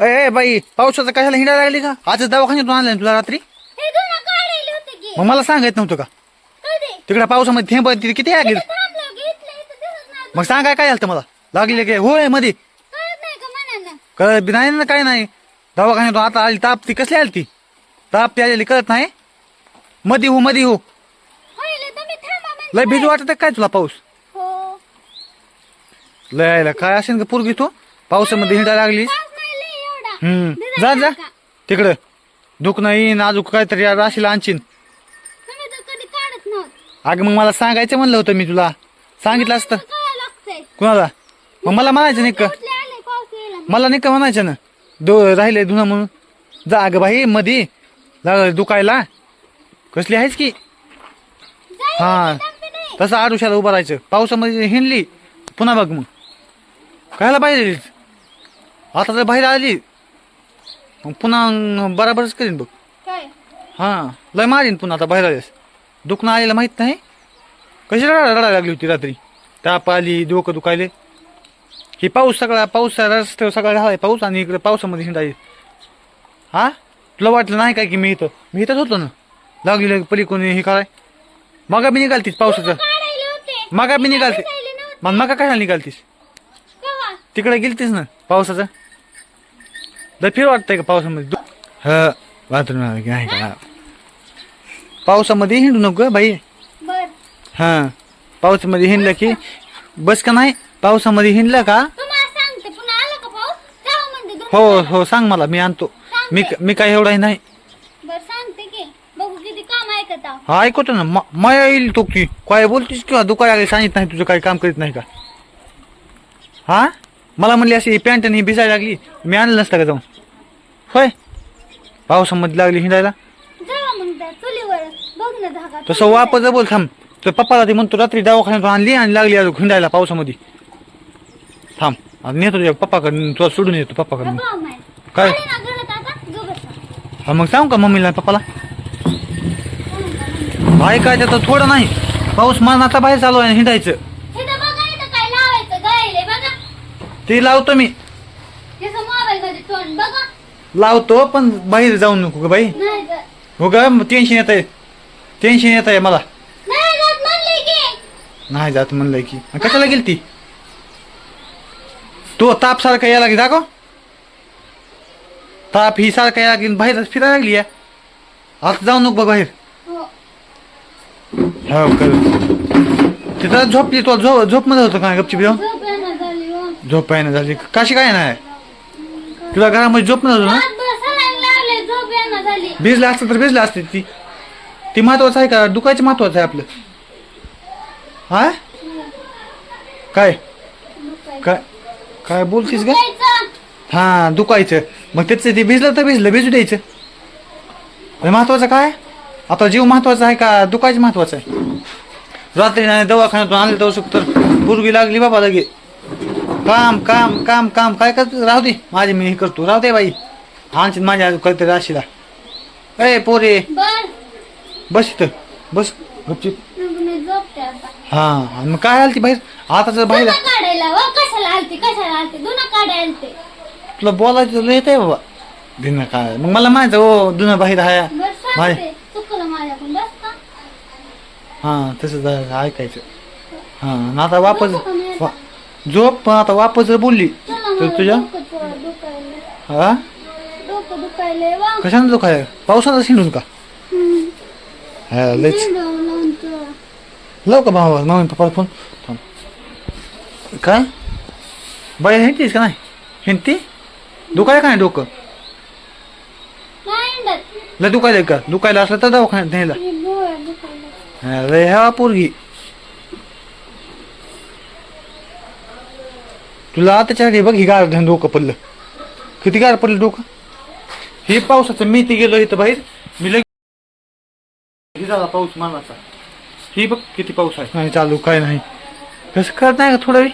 ए ए, बाई पावसाचं कशाला हिंडायला लागली का? आज दवाखान्यातून आणलं तुला रात्री? हे धुणं काढायला होते की. मग मला सांगायचं नव्हतं का? कधी? तिकडे पावसामध्ये थेंब तिथे किती लागली थांबलं घेतलं इथं दिसत नाही. मग सांगाय काय झालं मला? लागले काय होयमध्ये कळत नाही का मनानं कळत बी नाही ना काय नाही. दवाखान्यातून आता आली ताप ती कसली आली ती? ताप ती आलेली कळत नाही? मधी हो मधी हो. होईल तुम्ही थांबा म्हणजे लय भीती वाटत काय तुला पाऊस? हो. लय काय असेल का पोरगी तो? पावसामध्ये हिंडायला लागली पाऊस नाही लय एवढा हम्म. जा जा. तिकडं. दुख नाही नाजूक काहीतरी राशीला आणशीन. तुम्ही तर कधी काढत नव्हत. अगं मग मला सांगायचं म्हणलं होतं मी तुला. सांगितलं असतं. कळायला लागतंय. कुणाला? मग मला म्हणायचं नाही का कुठले आले पाऊस यायला. मला नाही का म्हणायचं ना. दो राहिले धुना म्हणून. जा अगं बाई मधी. लागलं दुखायला. कसली आहेस की? जाईल हा. दमते नाही. तसं आरुषाला उभं राहायचं. पावसामध्ये हिंडली. पुन्हा बघ मग. कायला बाहेर आलीस आता जर बाहेर आली. मग पुन्हा बराबरच करीन बघ. काय? हा लय मारीन पुन्हा आता बाहेर आलीस दुखणं आलेलं माहीत नाही. कशी रडा रडायला लागली होती रात्री? ताप आली डोकं दुखायले. ही पाऊस सगळा पाऊस रस्त्यावर सगळा झालाय पाऊस आणि इकडे पावसामध्ये हिंडायचे हा? तुला वाटलं नाही काय की मी इथं? मी इथंच होतो ना. लागली पली कोणी हे काय? मगा बी निघालतीस पावसाचं. मगा बी निघालते. मग मगा कशाला निघालतीस? तिकडे गेलतीस ना पावसाचं? लय फिर वाटतंय का पावसामध्ये ह बाथरूम आहे का पावसामध्ये हिंडू नको बाई बर हा पावसामध्ये हिंडलं की बस का नाही पावसामध्ये हिंडलं का तुम्हाला सांगते पुन्हा आलं का पाऊस जाऊ म्हणते दोन हो हो सांग मला मी आणतो मी मी काय एवढा नाही बर सांगते की बघू किती काम ऐकत आहो हा ऐकतो ना म- माया येईल तो की काय बोलतीस किंवा दुकान आले सांगित नाही तुझं काही काम करीत नाही का हा मला म्हणली अशी पॅन्ट आणि भिजायला लागली. मी आणलं नसतं का जाऊन? होय. पावसामध्ये लागली हिंडायला. तसं वापस बोल थांब. तर पप्पाला ते म्हणतो रात्री दवाखान्यातून आणली आणि लागली अजून हिंडायला पावसामध्ये. थांब. आता नेतो तुझ्या पप्पाकडे तुला सोडून येतो पप्पाकडे मग. बघ माय काय? आता? हा मग सांगू का मम्मीला पप्पाला? भाई काय त्याचं थोडं नाही. पाऊस मारणाचा बाहेर चालू आहे हिंडायचं. ते लावतो मी. त्याचं मोबाईल मध्ये तोंड बघा. लावतो पण बाहेर जाऊ नको ग बाई. नाही हो ग टेन्शन येत आहे टेन्शन येत आहे मला. नाही जात म्हणले की. नाही जात म्हणलंय की. आणि कशाला गेली ती तो ताप सारखा यायला लागली दाखव. ताप ही सारखा यायला लागली बाहेर फिरायला लागली आहे. आता जाऊ नको बघ बाहेर. हो. हो कर तिथं झोपली तो झोप झोपमध्ये होतं का गपची जाऊन झोप झोप पाहिजे झाली. काशी काय नाही? तुला घरामध्ये झोप ना? झाली. भिजलं असतं तर भिजलं असते ती. ती महत्वाचं आहे का? दुखायचं महत्वाचं आहे आपलं. हा? काय? काय? काय बोलतीस का हा दुखायचं. मग त्याचं ते भिजलं तर भिजलं भिजू द्यायचं. महत्वाचं काय? आता जीव महत्त्वाचा आहे का? दुखायचं महत्वाचं आहे. रात्री नाही दवाखान्यातून आणलं तर तर. पूर्वी लागली बाबा लगे. काम काम काम काम. काय करतो राहू दे. माझे मी हे करतो. राहू दे बाई. आणशील माझ्या काहीतरी राशीला ए पोरे. बस. इथं. बस. गपचिप. हा आणि मग काय आलती बाहेर? आता जर बाहेर धुणं काढायला व कशाला आलते? कशाला आलते? धुणं काढायला आलते. तुला बोलायचं लय येत आहे बाबा. भिन्न काय मग मला माहिती हो दुना बाहेर आहे. बर सांगते. चुकलं माझ्याकडून. बस का? हा तसं ऐकायचं. हा आणि आता वापस झोप पण आता वापस जर बोलली तर तुझ्या हा? कशाने जो काय पावसाचा शिंडून का. हा लयच. लाव का भावा मम्मी पप्पाला फोन. थांब. काय? बाई हिंडतीस का नाही? हिंडती? दुखाय का नाही डोकं. लय दुखायला का? दुखायला असलं तर दवाखान्यात न्यायला. हे. हा, लय ह्या पोरगी. तुला त्याच्यासाठी बघ ही गार धन डोकं पडलं. किती गार पडलं डोकं? हे पावसाचं मी ते गेलो इथं बाहेर. मी लग हे झाला पाऊस मानाचा. ही बघ किती पाऊस आहे. नाही चालू काय नाही. कसं करत नाही का थोडा वेळ?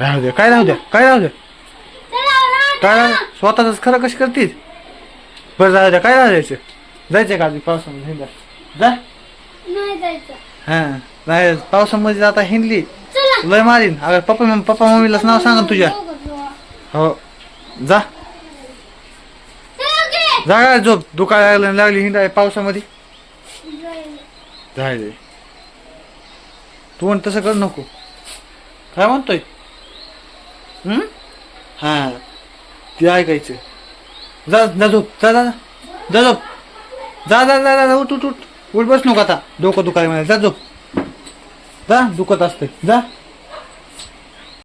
राहू द्या काय राहू द्या काय राहू द्या. काय राहू? स्वतःच खरं कशी करतीस? बरं राहू द्या काय राहू द्यायचं? जायचं का आधी पावसामध्ये? हिंडा जा. नाही जायचं. हा नाही पावसामध्ये आता हिंडली. चला लय मारीन. अगं पप्पा पप्पा मम्मीलाच नाव सांगा तुझ्या. हो. जा. चल गे. जा काय झोप. दुखायला लागली लागली हिंडाय पावसामध्ये. जायले तू म्हण तसं कर नको. काय म्हणतोय? हम्म हा. ते ऐकायचं. जा जा झोप. जा जा जा. जा झोप. जा जा जा उठ उठ उठ. उठ बस नको आता. डोकं दुखाय मला जा झोप. जा दुखत असते जा.